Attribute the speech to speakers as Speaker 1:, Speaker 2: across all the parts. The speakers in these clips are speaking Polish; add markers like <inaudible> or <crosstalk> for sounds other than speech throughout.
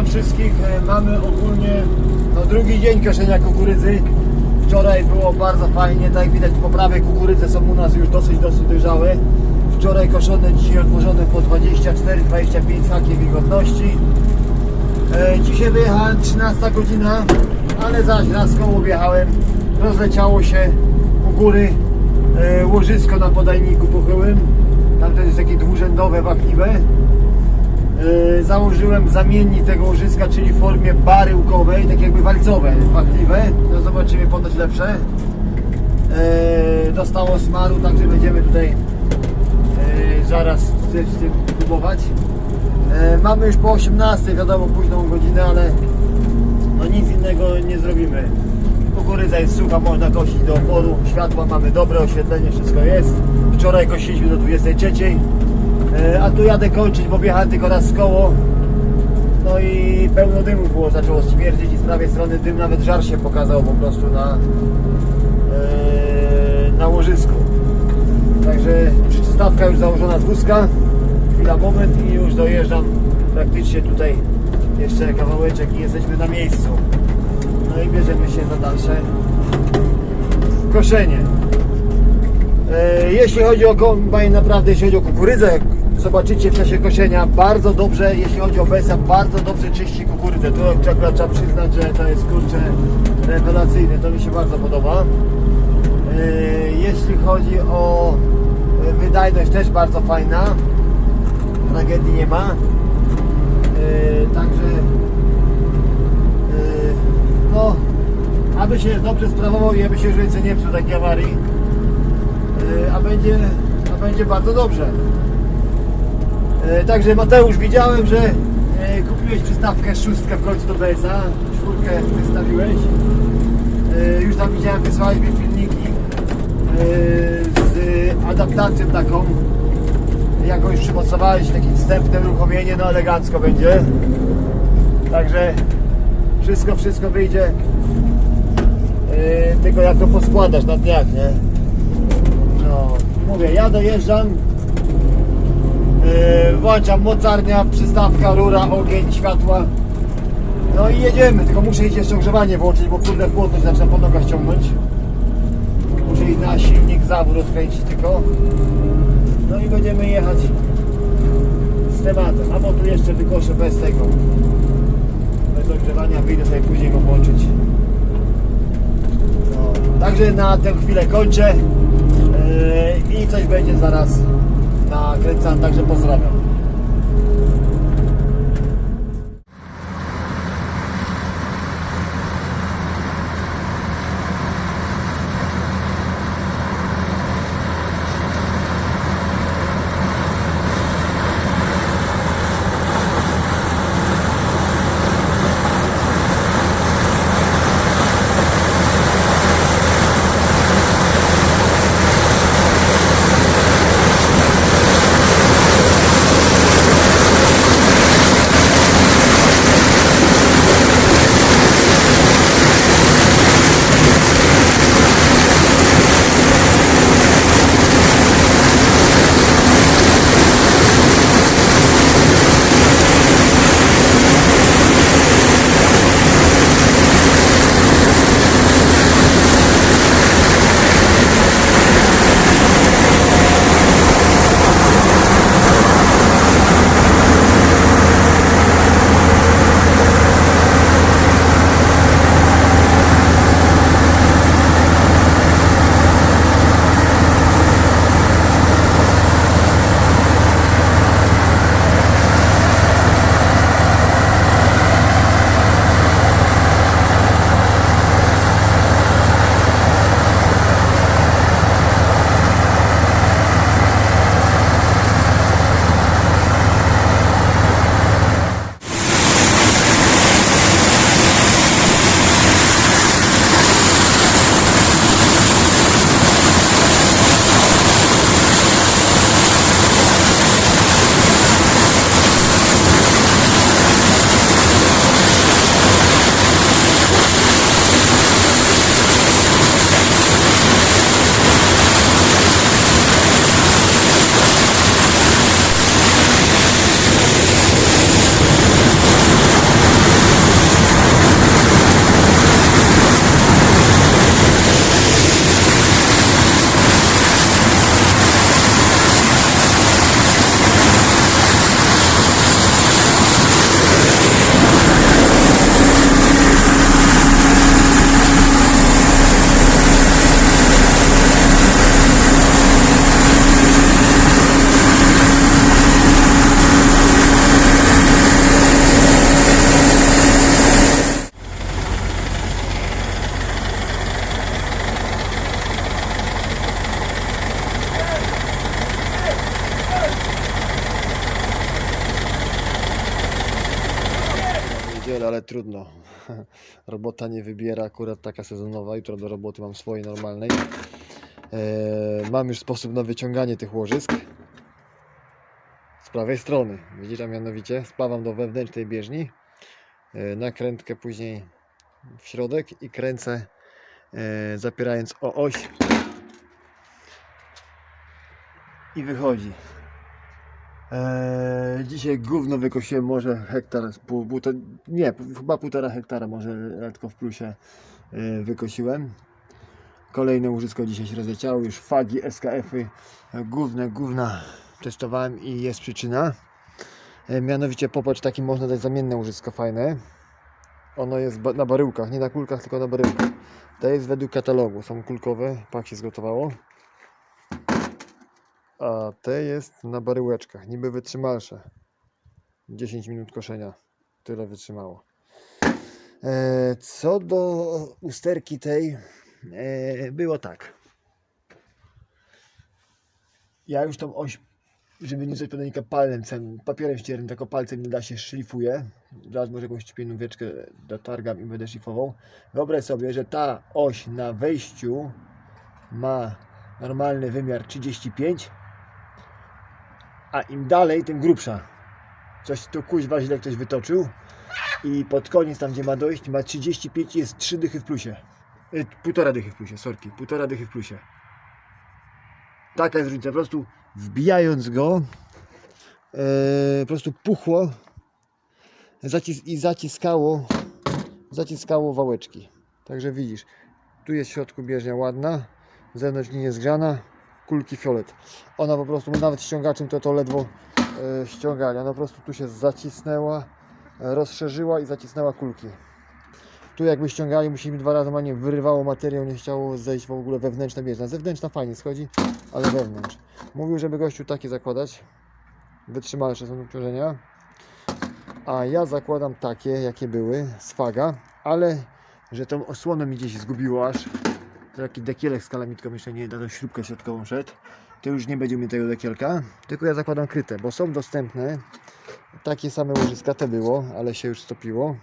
Speaker 1: Witam wszystkich. E, Mamy ogólnie no, drugi dzień koszenia kukurydzy. Wczoraj było bardzo fajnie, tak jak widać po prawej kukurydze są u nas już dosyć, dosyć dojrzałe. Wczoraj koszone, dzisiaj odłożone po 24-25 hakiem wilgotności. E, dzisiaj wyjechałem 13 godzina, ale zaś raz koło wjechałem. Rozleciało się u góry e, łożysko na podajniku pochyłym. Tam to jest takie dwurzędowe, wachliwe. E, założyłem zamiennik tego łożyska, czyli w formie baryłkowej, tak jakby walcowe, wachliwe. No zobaczymy, ponoć lepsze. E, dostało smaru, także będziemy tutaj e, zaraz z tym próbować. Mamy już po 18, wiadomo, późną godzinę, ale no nic innego nie zrobimy. Kukurydza jest sucha, można kosić do oporu, światła mamy dobre, oświetlenie, wszystko jest. Wczoraj kosiliśmy do 23. E, A tu jadę kończyć, bo wjechałem tylko raz z koło. No i pełno dymu było, zaczęło śmierdzić i z prawej strony dym, nawet żar się pokazał po prostu na, e, na łożysku. Także przystawka już założona z wózka. Chwila, moment i już dojeżdżam praktycznie tutaj jeszcze kawałeczek i jesteśmy na miejscu. No i bierzemy się za dalsze koszenie. Jeśli chodzi o kombajn, naprawdę jeśli chodzi o kukurydzę, zobaczycie w czasie koszenia bardzo dobrze, jeśli chodzi o BSA, bardzo dobrze czyści kukurydzę. Tu akurat trzeba przyznać, że to jest kurczę rewelacyjne, to mi się bardzo podoba. E, Jeśli chodzi o e, wydajność, też bardzo fajna. Tragedii nie ma. E, Także no, aby się dobrze sprawował i aby się już więcej nie psuł takiej awarii. Będzie, a będzie bardzo dobrze. E, Także Mateusz, widziałem, że e, kupiłeś przystawkę szóstkę w końcu do BSA, czwórkę wystawiłeś. E, Już tam widziałem, wysłałeś mi filmiki e, z adaptacją taką. Jak go już przymocowałeś, takie wstępne uruchomienie, no elegancko będzie. Także wszystko, wszystko wyjdzie. E, Tylko jak to poskładasz na dniach, nie? Mówię, ja dojeżdżam, Yy, włączam mocarnia, przystawka, rura, ogień, światła. No i jedziemy, tylko muszę iść jeszcze ogrzewanie włączyć, bo kurde chłodność zaczyna po nogach ciągnąć. Muszę iść na silnik, zawór odkręcić tylko. No i będziemy jechać z tematem. A bo tu jeszcze wykoszę bez tego. Bez ogrzewania wyjdę sobie później go włączyć. No, także na tę chwilę kończę. Yy, I coś będzie zaraz nakręcam, także pozdrawiam. Ale trudno. <laughs> Robota nie wybiera, akurat taka sezonowa. Jutro do roboty mam swojej normalnej. Eee, mam już sposób na wyciąganie tych łożysk. Z prawej strony. Widzicie, a mianowicie spawam do wewnętrznej bieżni. E, nakrętkę później w środek i kręcę e, zapierając o oś i wychodzi. Eee, dzisiaj gówno wykosiłem może hektar, z pół, półtora, nie, chyba półtora hektara może lekko w plusie e, wykosiłem. Kolejne łożysko dzisiaj się rozleciało, już fagi, SKF-y, główne, główna testowałem i jest przyczyna. E, mianowicie popatrz, taki można dać zamienne łożysko fajne. Ono jest na baryłkach, nie na kulkach, tylko na baryłkach. To jest według katalogu, są kulkowe, pak się zgotowało. A te jest na baryłeczkach, niby wytrzymalsze. 10 minut koszenia, tyle wytrzymało. E, co do usterki tej, e, było tak. Ja już tą oś, żeby nie coś podajnika palcem, papierem ściernym, tylko palcem nie da się szlifuję. Zaraz może jakąś pienóweczkę dotargam i będę szlifował. Wyobraź sobie, że ta oś na wejściu ma normalny wymiar 35 a im dalej, tym grubsza. Coś tu kuźwa źle ktoś wytoczył i pod koniec tam gdzie ma dojść ma 35 i jest 3 dychy w plusie. Y, półtora dychy w plusie, sorki, półtora dychy w plusie. Taka jest różnica, po prostu wbijając go e, po prostu puchło zacis i zaciskało zaciskało wałeczki. Także widzisz, tu jest w środku bieżnia ładna, zewnątrz nie jest grzana, kulki fiolet. Ona po prostu, nawet ściągaczem to to ledwo e, ściągali. Ona po prostu tu się zacisnęła, rozszerzyła i zacisnęła kulki. Tu jakby ściągali, musimy dwa razy, a nie wyrywało materiał, nie chciało zejść w ogóle wewnętrzna bieżna. Zewnętrzna fajnie schodzi, ale wewnątrz. Mówił, żeby gościu takie zakładać, wytrzymalsze są obciążenia. A ja zakładam takie, jakie były, z faga, ale że tą osłonę mi gdzieś zgubiło aż, taki dekielek z kalamitką jeszcze nie da tą śrubkę środkową szedł. To już nie będzie mi tego dekielka, tylko ja zakładam kryte, bo są dostępne takie same łożyska, te było, ale się już stopiło.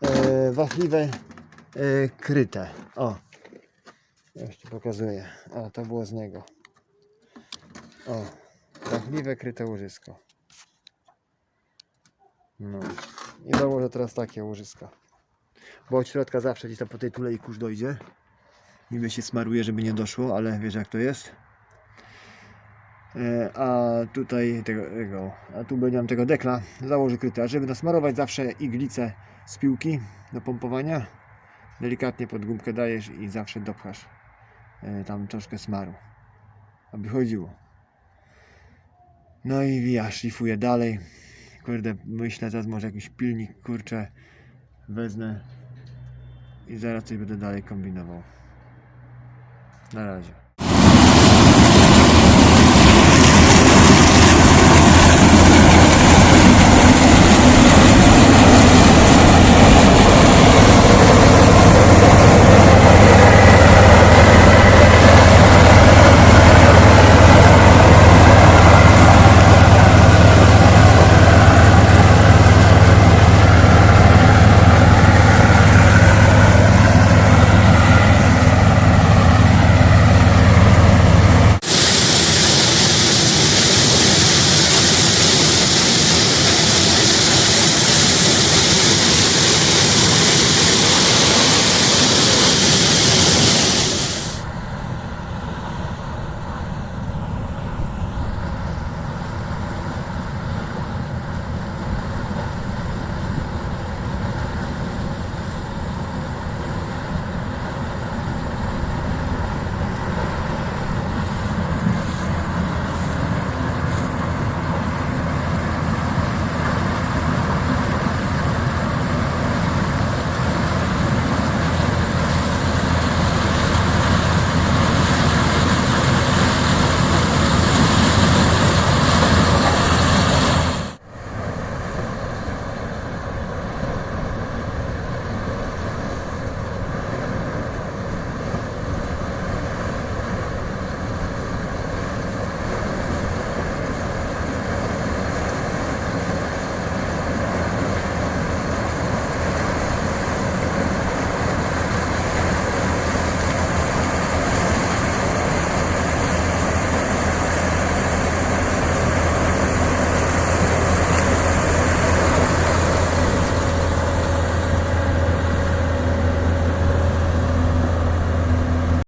Speaker 1: E, wachliwe e, kryte. O, już Ci pokazuję. A, to było z niego. O, wachliwe kryte łożysko. No. I założę teraz takie łożyska. Bo od środka zawsze gdzieś tam po tej tulei kurz dojdzie. Niby się smaruje, żeby nie doszło, ale wiesz jak to jest. E, A tutaj tego, tego a tu będę tego dekla założę kryte, a żeby nasmarować zawsze iglicę z piłki do pompowania. Delikatnie pod gumkę dajesz i zawsze dopchasz e, tam troszkę smaru, aby chodziło. No i ja szlifuję dalej. Kurde, myślę teraz może jakiś pilnik, kurczę, wezmę i zaraz coś będę dalej kombinował. Na razie.